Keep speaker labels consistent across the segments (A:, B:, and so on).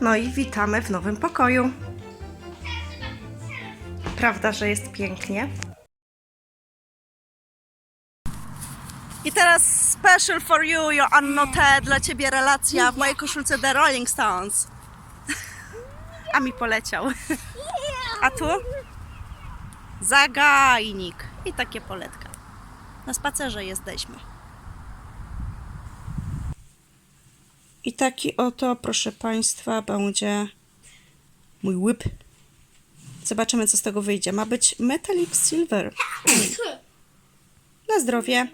A: No i witamy w nowym pokoju. Prawda, że jest pięknie? I teraz special for you, Joanno T, dla ciebie relacja w mojej koszulce The Rolling Stones. A mi poleciał. A tu? Zagajnik. I takie poletka. Na spacerze jesteśmy. I taki oto, proszę Państwa, będzie mój łyb. Zobaczymy, co z tego wyjdzie. Ma być Metallic Silver. Na zdrowie.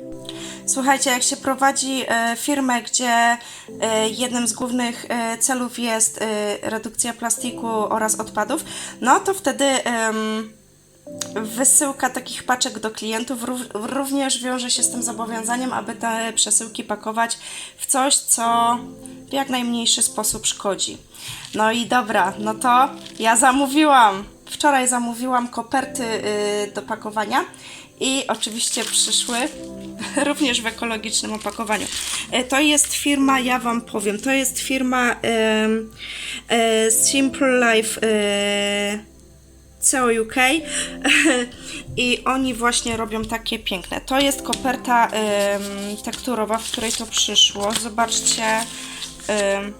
A: Słuchajcie, jak się prowadzi e, firmę, gdzie e, jednym z głównych e, celów jest redukcja plastiku oraz odpadów, no to wtedy wysyłka takich paczek do klientów rów, również wiąże się z tym zobowiązaniem, aby te przesyłki pakować w coś, co w jak najmniejszy sposób szkodzi. No i dobra, no to ja zamówiłam. Wczoraj zamówiłam koperty y, do pakowania i oczywiście przyszły również w ekologicznym opakowaniu. E, To jest firma, ja Wam powiem, to jest firma e, Simple Life. CO UK i oni właśnie robią takie piękne. To jest koperta ym, tekturowa, w której to przyszło. Zobaczcie, ym,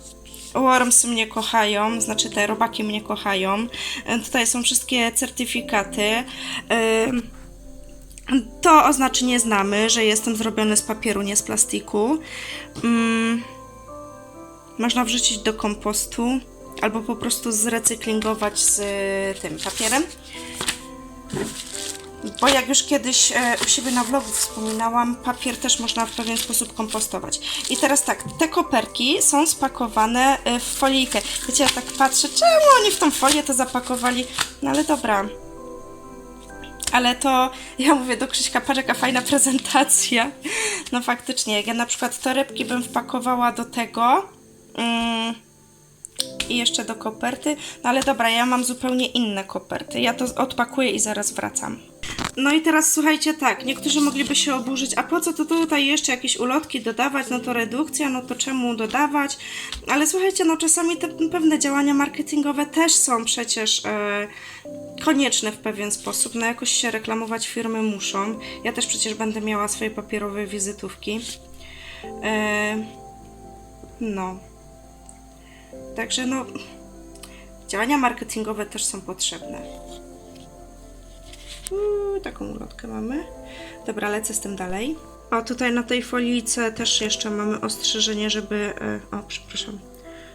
A: Worms mnie kochają, znaczy te robaki mnie kochają. Ym, tutaj są wszystkie certyfikaty. Ym, to oznaczenie znamy, że jestem zrobiony z papieru, nie z plastiku. Ym, można wrzucić do kompostu albo po prostu zrecyklingować z y, tym papierem. Bo jak już kiedyś e, u siebie na vlogu wspominałam, papier też można w pewien sposób kompostować. I teraz tak, te koperki są spakowane e, w folijkę. Wiecie, ja tak patrzę, czemu oni w tą folię to zapakowali? No ale dobra. Ale to, ja mówię do Krzyśka, patrz jaka fajna prezentacja. No faktycznie, jak ja na przykład torebki bym wpakowała do tego, mm, i jeszcze do koperty. No ale dobra, ja mam zupełnie inne koperty. Ja to odpakuję i zaraz wracam. No i teraz słuchajcie, tak, niektórzy mogliby się oburzyć, a po co to tutaj jeszcze jakieś ulotki dodawać, no to redukcja, no to czemu dodawać? Ale słuchajcie, no czasami te pewne działania marketingowe też są przecież e, konieczne w pewien sposób, no jakoś się reklamować firmy muszą. Ja też przecież będę miała swoje papierowe wizytówki. E, no. Także no, działania marketingowe też są potrzebne. Uuu, taką ulotkę mamy. Dobra, lecę z tym dalej. O, tutaj na tej folice też jeszcze mamy ostrzeżenie, żeby... e, O, przepraszam.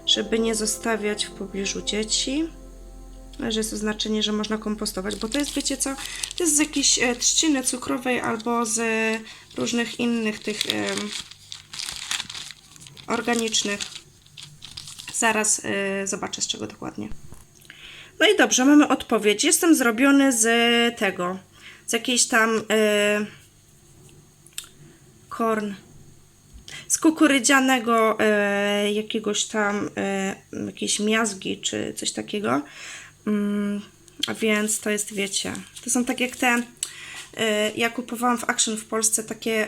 A: Żeby nie zostawiać w pobliżu dzieci. Że jest oznaczenie, że można kompostować, bo to jest, wiecie co, to jest z jakiejś e, trzciny cukrowej albo z różnych innych tych em, organicznych Zaraz y, zobaczę z czego dokładnie. No i dobrze, mamy odpowiedź. Jestem zrobiony z tego, z jakiejś tam y, korn, z kukurydzianego y, jakiegoś tam y, jakiejś miazgi czy coś takiego. A więc to jest, wiecie, to są tak jak te, y, ja kupowałam w Action w Polsce takie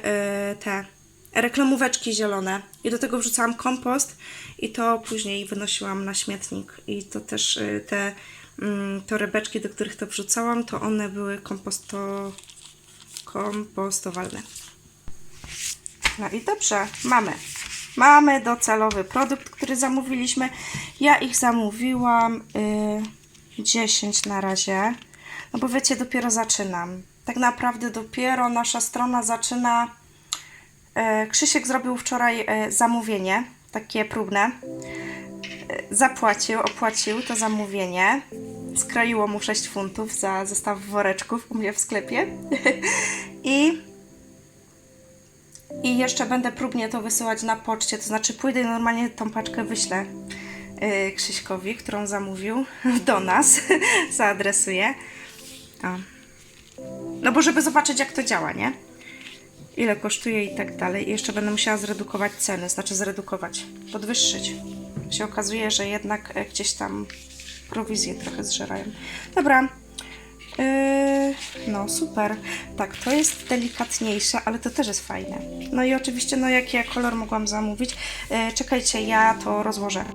A: te reklamóweczki zielone i do tego wrzucałam kompost i to później wynosiłam na śmietnik i to też y, te mm, torebeczki, do których to wrzucałam, to one były komposto, kompostowalne. No i dobrze, mamy. Mamy docelowy produkt, który zamówiliśmy. Ja ich zamówiłam y, 10 na razie. No bo wiecie, dopiero zaczynam. Tak naprawdę dopiero nasza strona zaczyna Krzysiek zrobił wczoraj e, zamówienie, takie próbne. E, Zapłacił, opłacił to zamówienie. Skroiło mu 6 funtów za zestaw woreczków u mnie w sklepie. I, I jeszcze będę próbnie to wysyłać na poczcie, to znaczy pójdę normalnie tą paczkę wyślę e, Krzyśkowi, którą zamówił do nas. Zaadresuję. No bo żeby zobaczyć jak to działa, nie? Ile kosztuje i tak dalej. I jeszcze będę musiała zredukować ceny, znaczy zredukować, podwyższyć. Się okazuje, że jednak e, gdzieś tam prowizje trochę zżerają. Dobra. Yy, no super. Tak, to jest delikatniejsze, ale to też jest fajne. No i oczywiście, no jaki ja kolor mogłam zamówić. Yy, czekajcie, ja to rozłożę.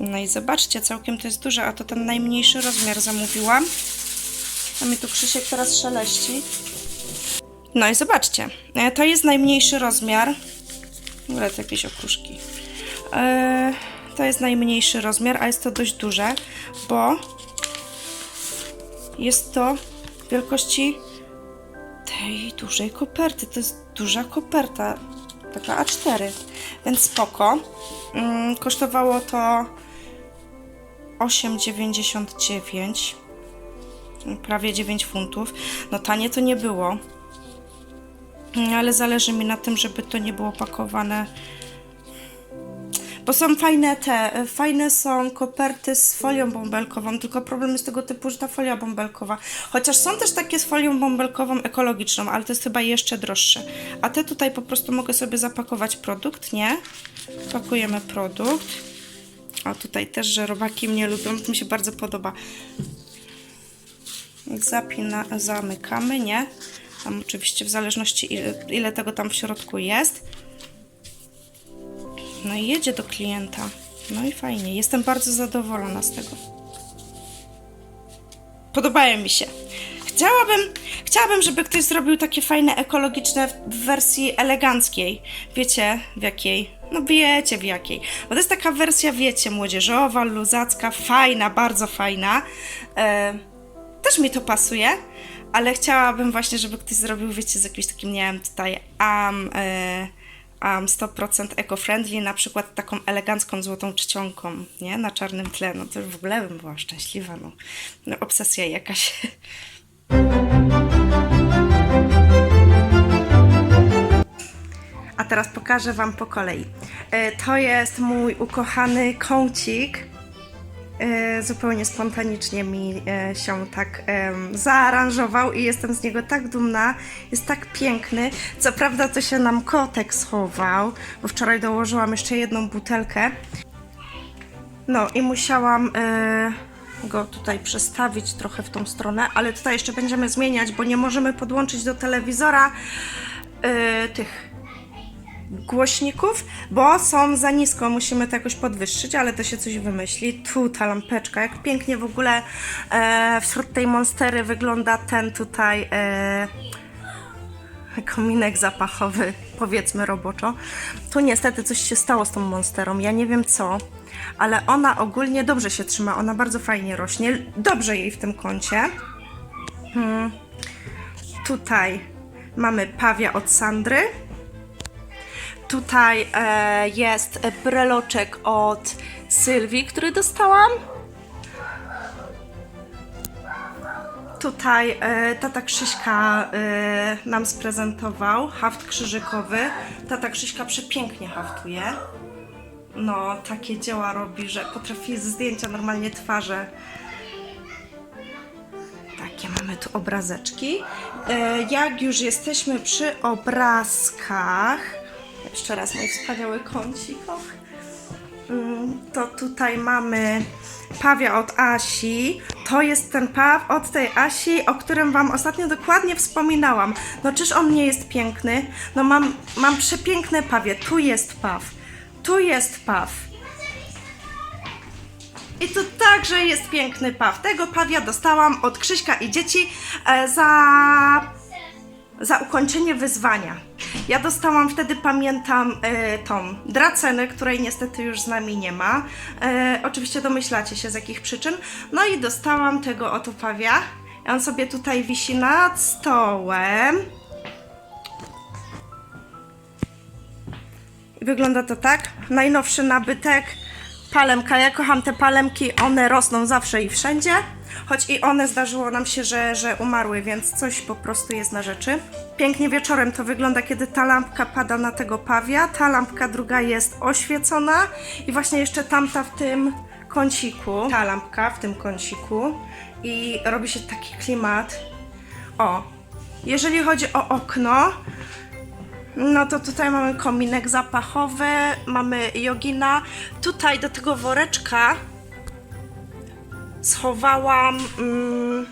A: No i zobaczcie, całkiem to jest duże, a to ten najmniejszy rozmiar zamówiłam. A mi tu Krzysiek teraz szeleści. No i zobaczcie, e, to jest najmniejszy rozmiar. W ogóle to jakieś okruszki. E, to jest najmniejszy rozmiar, a jest to dość duże, bo jest to wielkości tej dużej koperty. To jest duża koperta, taka A4, więc spoko. Mm, kosztowało to 8,99 prawie 9 funtów. No tanie to nie było. Mm, Ale zależy mi na tym, żeby to nie było pakowane. Bo są fajne te, e, fajne są koperty z folią bąbelkową, tylko problem jest tego typu, że ta folia bąbelkowa. Chociaż są też takie z folią bąbelkową ekologiczną, ale to jest chyba jeszcze droższe. A te tutaj po prostu mogę sobie zapakować produkt, nie? Pakujemy produkt. A tutaj też, że robaki mnie lubią, to mi się bardzo podoba zapina, zamykamy, nie? Tam oczywiście w zależności ile, ile tego tam w środku jest. No i jedzie do klienta. No i fajnie. Jestem bardzo zadowolona z tego. Podobają mi się. Chciałabym, chciałabym, żeby ktoś zrobił takie fajne, ekologiczne w wersji eleganckiej. Wiecie w jakiej? No wiecie w jakiej. Bo to jest taka wersja, wiecie, młodzieżowa, luzacka, fajna, bardzo fajna. E, też mi to pasuje, ale chciałabym właśnie, żeby ktoś zrobił, wiecie, z jakimś takim, nie wiem, tutaj am, e, am 100% eco-friendly, na przykład taką elegancką złotą czcionką, nie, na czarnym tle, no to w ogóle bym była szczęśliwa, no, no obsesja jakaś. A teraz pokażę Wam po kolei. E, To jest mój ukochany kącik. E, Zupełnie spontanicznie mi e, się tak zaaranżował i jestem z niego tak dumna. Jest tak piękny. Co prawda to się nam kotek schował, bo wczoraj dołożyłam jeszcze jedną butelkę. No i musiałam e, go tutaj przestawić trochę w tą stronę, ale tutaj jeszcze będziemy zmieniać, bo nie możemy podłączyć do telewizora tych głośników, bo są za nisko, musimy to jakoś podwyższyć, ale to się coś wymyśli. Tu ta lampeczka, jak pięknie w ogóle e, wśród tej monstery wygląda ten tutaj e, kominek zapachowy, powiedzmy roboczo. Tu niestety coś się stało z tą monsterą, ja nie wiem co, ale ona ogólnie dobrze się trzyma, ona bardzo fajnie rośnie, dobrze jej w tym kącie. Hmm. Tutaj mamy pawia od Sandry. Tutaj e, jest breloczek od Sylwii, który dostałam. Tutaj e, tata Krzyśka e, nam sprezentował haft krzyżykowy. Tata Krzyśka przepięknie haftuje. No, takie dzieła robi, że potrafi zdjęcia normalnie twarze. Takie mamy tu obrazeczki. E, jak już jesteśmy przy obrazkach, jeszcze raz mój wspaniały kącik. Mm, To tutaj mamy pawia od Asi. To jest ten paw od tej Asi, o którym Wam ostatnio dokładnie wspominałam. No czyż on nie jest piękny? No mam, mam przepiękne pawie. Tu jest paw. Tu jest paw. I tu także jest piękny paw. Tego pawia dostałam od Krzyśka i dzieci e, za za ukończenie wyzwania. Ja dostałam wtedy, pamiętam, e, tą dracenę, której niestety już z nami nie ma. E, oczywiście domyślacie się z jakich przyczyn. No i dostałam tego oto pawia. On sobie tutaj wisi nad stołem. Wygląda to tak. Najnowszy nabytek. Palemka. Ja kocham te palemki. One rosną zawsze i wszędzie. Choć i one zdarzyło nam się, że, że umarły, więc coś po prostu jest na rzeczy. Pięknie wieczorem to wygląda, kiedy ta lampka pada na tego pawia. Ta lampka druga jest oświecona i właśnie jeszcze tamta w tym kąciku. Ta lampka w tym kąciku. I robi się taki klimat. O, jeżeli chodzi o okno, no to tutaj mamy kominek zapachowy, mamy jogina. Tutaj do tego woreczka schowałam. Mm,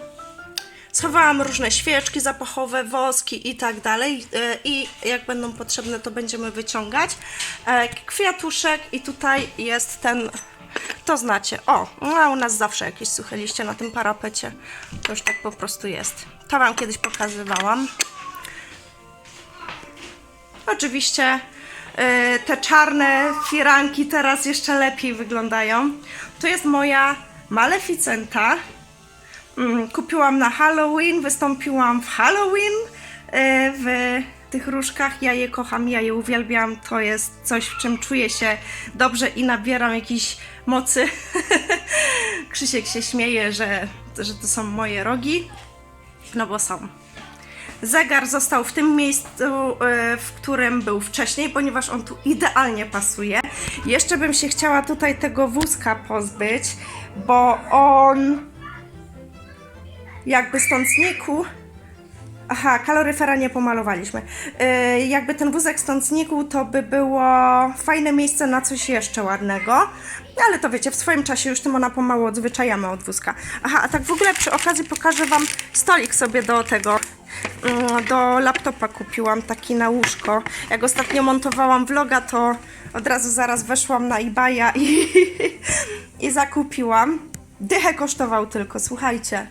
A: schowałam różne świeczki zapachowe, woski i tak dalej. E, I jak będą potrzebne, to będziemy wyciągać. E, Kwiatuszek, i tutaj jest ten to znacie. O, a u nas zawsze jakieś suche liście na tym parapecie. To już tak po prostu jest. To Wam kiedyś pokazywałam. Oczywiście y, te czarne firanki teraz jeszcze lepiej wyglądają. To jest moja Maleficenta. Mm, Kupiłam na Halloween, wystąpiłam w Halloween y, w tych różkach. Ja je kocham, ja je uwielbiam. To jest coś, w czym czuję się dobrze i nabieram jakiejś mocy. Krzysiek się śmieje, że, że to są moje rogi. No bo są. Zegar został w tym miejscu, e, w którym był wcześniej, ponieważ on tu idealnie pasuje. Jeszcze bym się chciała tutaj tego wózka pozbyć, bo on jakby stąd znikł. Aha, kaloryfera nie pomalowaliśmy. Yy, jakby ten wózek stąd znikł, to by było fajne miejsce na coś jeszcze ładnego. Ale to wiecie, w swoim czasie już tym ona pomału odzwyczajamy od wózka. Aha, a tak w ogóle przy okazji pokażę Wam stolik sobie do tego, mm, do laptopa kupiłam taki na łóżko. Jak ostatnio montowałam vloga, to od razu zaraz weszłam na eBaya i, i zakupiłam. Dychę kosztował tylko, słuchajcie.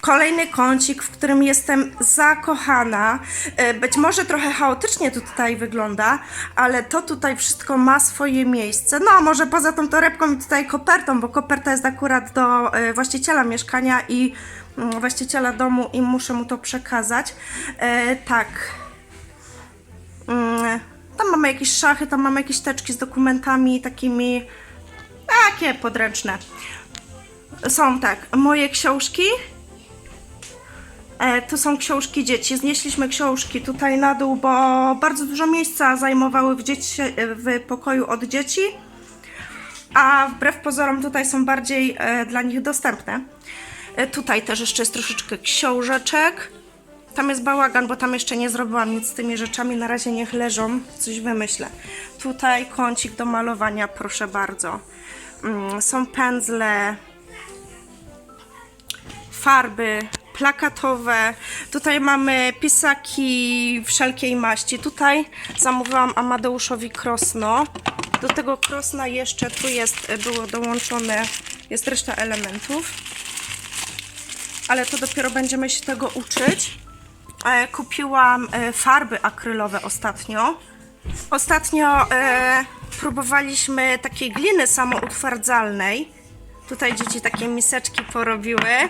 A: Kolejny kącik, w którym jestem zakochana. E, Być może trochę chaotycznie to tutaj wygląda, ale to tutaj wszystko ma swoje miejsce. No, może poza tą torebką i tutaj kopertą, bo koperta jest akurat do e, właściciela mieszkania i mm, właściciela domu i muszę mu to przekazać. E, tak. Mm, Tam mamy jakieś szachy, tam mamy jakieś teczki z dokumentami takimi takie podręczne. Są tak, moje książki, tu są książki dzieci. Znieśliśmy książki tutaj na dół, bo bardzo dużo miejsca zajmowały w, dzieci, w pokoju od dzieci. A wbrew pozorom tutaj są bardziej e, dla nich dostępne. E, tutaj też jeszcze jest troszeczkę książeczek. Tam jest bałagan, bo tam jeszcze nie zrobiłam nic z tymi rzeczami. Na razie niech leżą, coś wymyślę. Tutaj kącik do malowania, proszę bardzo. Mm, są pędzle, farby plakatowe. Tutaj mamy pisaki wszelkiej maści. Tutaj zamówiłam Amadeuszowi krosno. Do tego krosna jeszcze tu jest, było dołączone, jest reszta elementów. Ale to dopiero będziemy się tego uczyć. E, Kupiłam e, farby akrylowe ostatnio. Ostatnio e, próbowaliśmy takiej gliny samoutwardzalnej. Tutaj dzieci takie miseczki porobiły.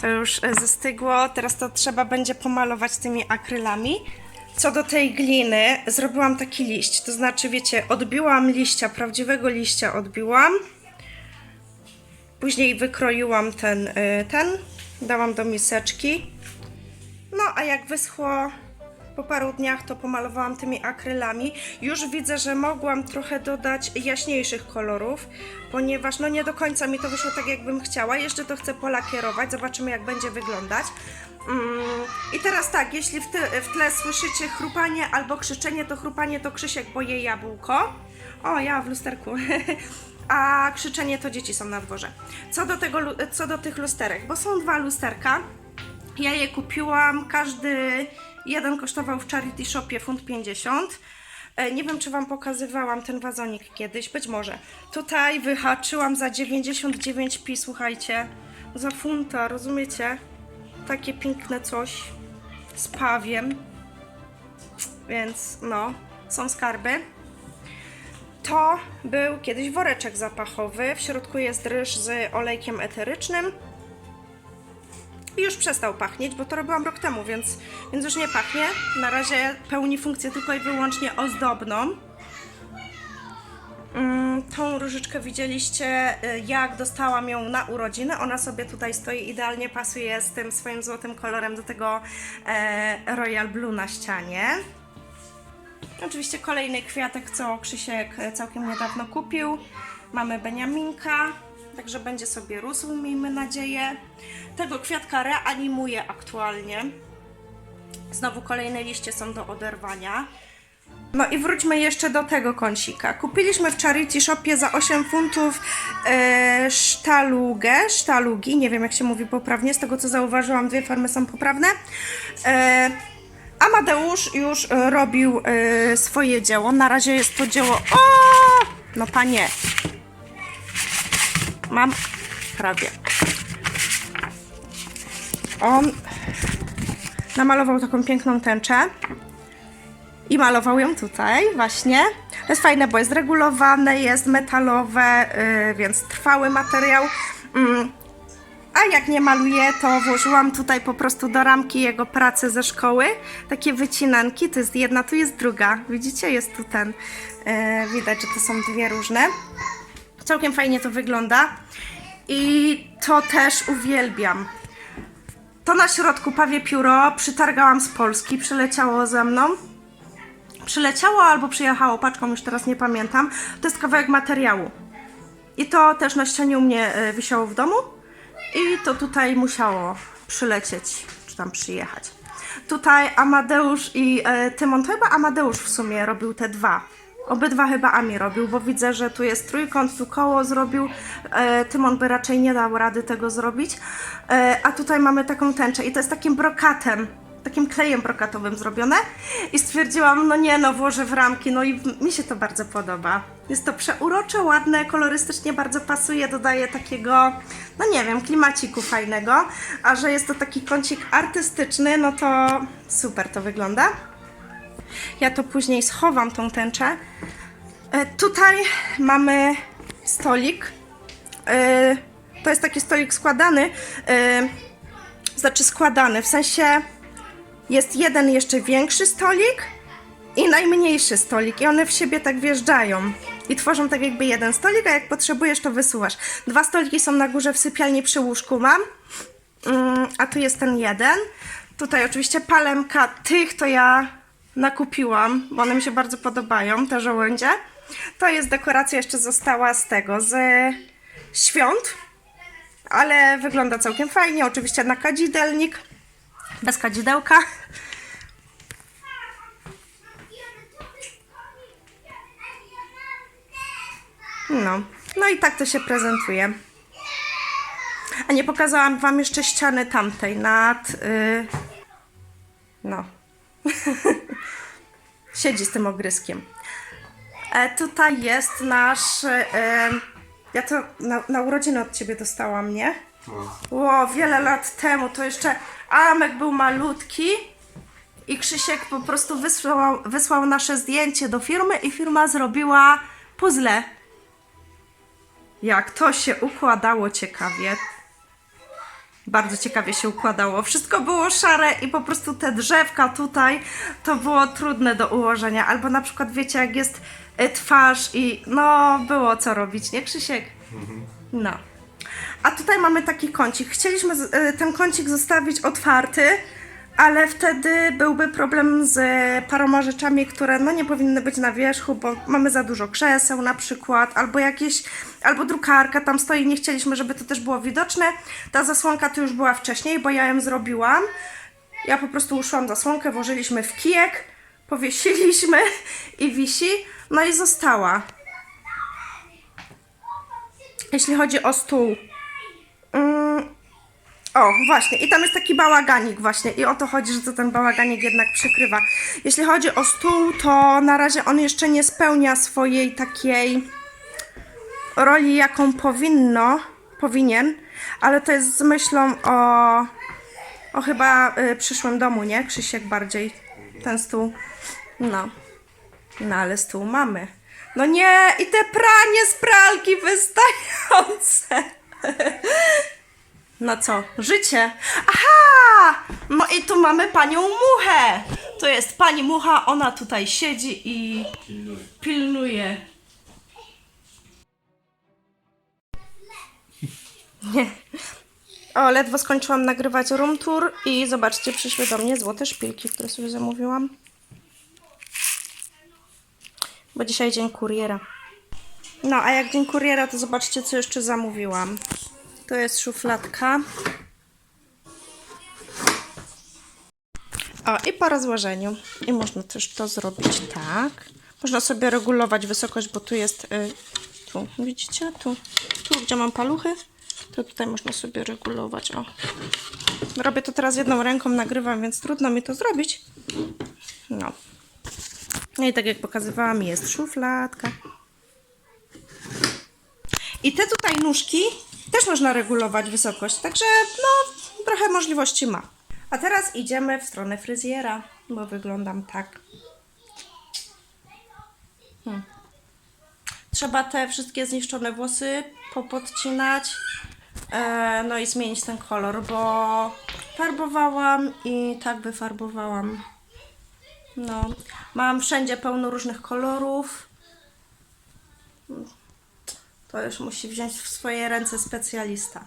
A: To już e, zastygło. Teraz to trzeba będzie pomalować tymi akrylami. Co do tej gliny, zrobiłam taki liść. To znaczy, wiecie, odbiłam liścia, prawdziwego liścia odbiłam. Później wykroiłam ten, y, ten, dałam do miseczki. No, a jak wyschło po paru dniach, to pomalowałam tymi akrylami. Już widzę, że mogłam trochę dodać jaśniejszych kolorów, ponieważ no nie do końca mi to wyszło tak, jakbym chciała. Jeszcze to chcę polakierować, zobaczymy jak będzie wyglądać. Mm, I teraz tak, jeśli w, ty, w tle słyszycie chrupanie albo krzyczenie, to chrupanie to Krzysiek, bo je jabłko. O, ja w lusterku. A krzyczenie to dzieci są na dworze. Co do, tego, co do tych lusterek, bo są dwa lusterka. Ja je kupiłam, każdy jeden kosztował w Charity Shopie funt 50. E, Nie wiem, czy Wam pokazywałam ten wazonik kiedyś, być może. Tutaj wyhaczyłam za 99p, słuchajcie, za funta, rozumiecie? Takie piękne coś z pawiem. Więc no, są skarby. To był kiedyś woreczek zapachowy. W środku jest ryż z olejkiem eterycznym. I już przestał pachnieć, bo to robiłam rok temu, więc, więc już nie pachnie. Na razie pełni funkcję tylko i wyłącznie ozdobną. Mm, Tą różyczkę widzieliście, y, jak dostałam ją na urodziny. Ona sobie tutaj stoi, idealnie pasuje z tym swoim złotym kolorem do tego e, Royal Blue na ścianie. Oczywiście kolejny kwiatek, co Krzysiek całkiem niedawno kupił. Mamy Beniaminka, także będzie sobie rósł, miejmy nadzieję. Tego kwiatka reanimuję aktualnie. Znowu kolejne liście są do oderwania. No i wróćmy jeszcze do tego kąsika. Kupiliśmy w Charity Shopie za 8 funtów e, sztalugę, sztalugi, nie wiem jak się mówi poprawnie, z tego co zauważyłam, dwie formy są poprawne. E, Amadeusz już robił e, swoje dzieło. Na razie jest to dzieło. O! No panie. Mam prawie. On namalował taką piękną tęczę i malował ją tutaj właśnie. To jest fajne, bo jest regulowane, jest metalowe, yy, więc trwały materiał. Mm. A jak nie maluję, to włożyłam tutaj po prostu do ramki jego pracę ze szkoły. Takie wycinanki, to jest jedna, tu jest druga. Widzicie, jest tu ten. Yy, widać, że to są dwie różne. Całkiem fajnie to wygląda. I to też uwielbiam. To na środku pawie pióro przytargałam z Polski, przyleciało ze mną. Przyleciało albo przyjechało paczką, już teraz nie pamiętam. To jest kawałek materiału. I to też na ścianie u mnie e, wisiało w domu. I to tutaj musiało przylecieć, czy tam przyjechać. Tutaj Amadeusz i e, Tymon, to chyba Amadeusz w sumie robił te dwa. Obydwa chyba Ami robił, bo widzę, że tu jest trójkąt, tu koło zrobił. E, Tymon by raczej nie dał rady tego zrobić. E, a tutaj mamy taką tęczę i to jest takim brokatem, takim klejem brokatowym zrobione. I stwierdziłam, no nie, no włożę w ramki, no i mi się to bardzo podoba. Jest to przeurocze, ładne, kolorystycznie bardzo pasuje, dodaje takiego, no nie wiem, klimaciku fajnego. A że jest to taki kącik artystyczny, no to super to wygląda. Ja to później schowam tą tęczę. E, tutaj mamy stolik. E, to jest taki stolik składany. E, znaczy składany, w sensie jest jeden jeszcze większy stolik i najmniejszy stolik. I one w siebie tak wjeżdżają. I tworzą tak jakby jeden stolik, a jak potrzebujesz, to wysuwasz. Dwa stoliki są na górze w sypialni przy łóżku mam. Mm, a tu jest ten jeden. Tutaj oczywiście palemka tych to ja nakupiłam, bo one mi się bardzo podobają, te żołędzie. To jest dekoracja jeszcze została z tego, z świąt, ale wygląda całkiem fajnie. Oczywiście na kadzidelnik, bez kadzidełka. No, no i tak to się prezentuje. A nie pokazałam Wam jeszcze ściany tamtej nad. y, No. Siedzi z tym ogryskiem. E, tutaj jest nasz. E, ja to na, na urodziny od ciebie dostałam, nie? Ło, wiele lat temu. To jeszcze Amek był malutki. I Krzysiek po prostu wysłał, wysłał nasze zdjęcie do firmy i firma zrobiła puzzle. Jak to się układało ciekawie. Bardzo ciekawie się układało. Wszystko było szare i po prostu te drzewka tutaj to było trudne do ułożenia. Albo na przykład wiecie, jak jest e, twarz i no było co robić, nie Krzysiek? No. A tutaj mamy taki kącik. Chcieliśmy e, ten kącik zostawić otwarty, ale wtedy byłby problem z paroma rzeczami, które no nie powinny być na wierzchu, bo mamy za dużo krzeseł na przykład, albo jakieś, albo drukarka tam stoi, nie chcieliśmy, żeby to też było widoczne. Ta zasłonka tu już była wcześniej, bo ja ją zrobiłam. Ja po prostu uszłam zasłonkę, włożyliśmy w kijek, powiesiliśmy i wisi, no i została. Jeśli chodzi o stół, mm, o, właśnie. I tam jest taki bałaganik właśnie. I o to chodzi, że to ten bałaganik jednak przykrywa. Jeśli chodzi o stół, to na razie on jeszcze nie spełnia swojej takiej roli, jaką powinno, powinien, ale to jest z myślą o, o chyba y, przyszłym domu, nie? Krzysiek bardziej. Ten stół. No. No ale stół mamy. No nie, i te pranie z pralki wystające. No co? Życie. Aha! No i tu mamy panią Muchę. To jest pani Mucha, ona tutaj siedzi i pilnuje. Nie. O, ledwo skończyłam nagrywać room tour i zobaczcie, przyszły do mnie złote szpilki, które sobie zamówiłam. Bo dzisiaj dzień kuriera. No, a jak dzień kuriera, to zobaczcie, co jeszcze zamówiłam. To jest szufladka. O, i po rozłożeniu. I można też to zrobić tak. Można sobie regulować wysokość, bo tu jest, y, tu, widzicie? Tu, tu, gdzie mam paluchy, to tutaj można sobie regulować, o. Robię to teraz jedną ręką, nagrywam, więc trudno mi to zrobić. No. No i tak jak pokazywałam, jest szufladka. I te tutaj nóżki też można regulować wysokość, także no trochę możliwości ma. A teraz idziemy w stronę fryzjera, bo wyglądam tak. Hmm. Trzeba te wszystkie zniszczone włosy popodcinać, e, no i zmienić ten kolor, bo farbowałam i tak wyfarbowałam. No, mam wszędzie pełno różnych kolorów. To już musi wziąć w swoje ręce specjalista.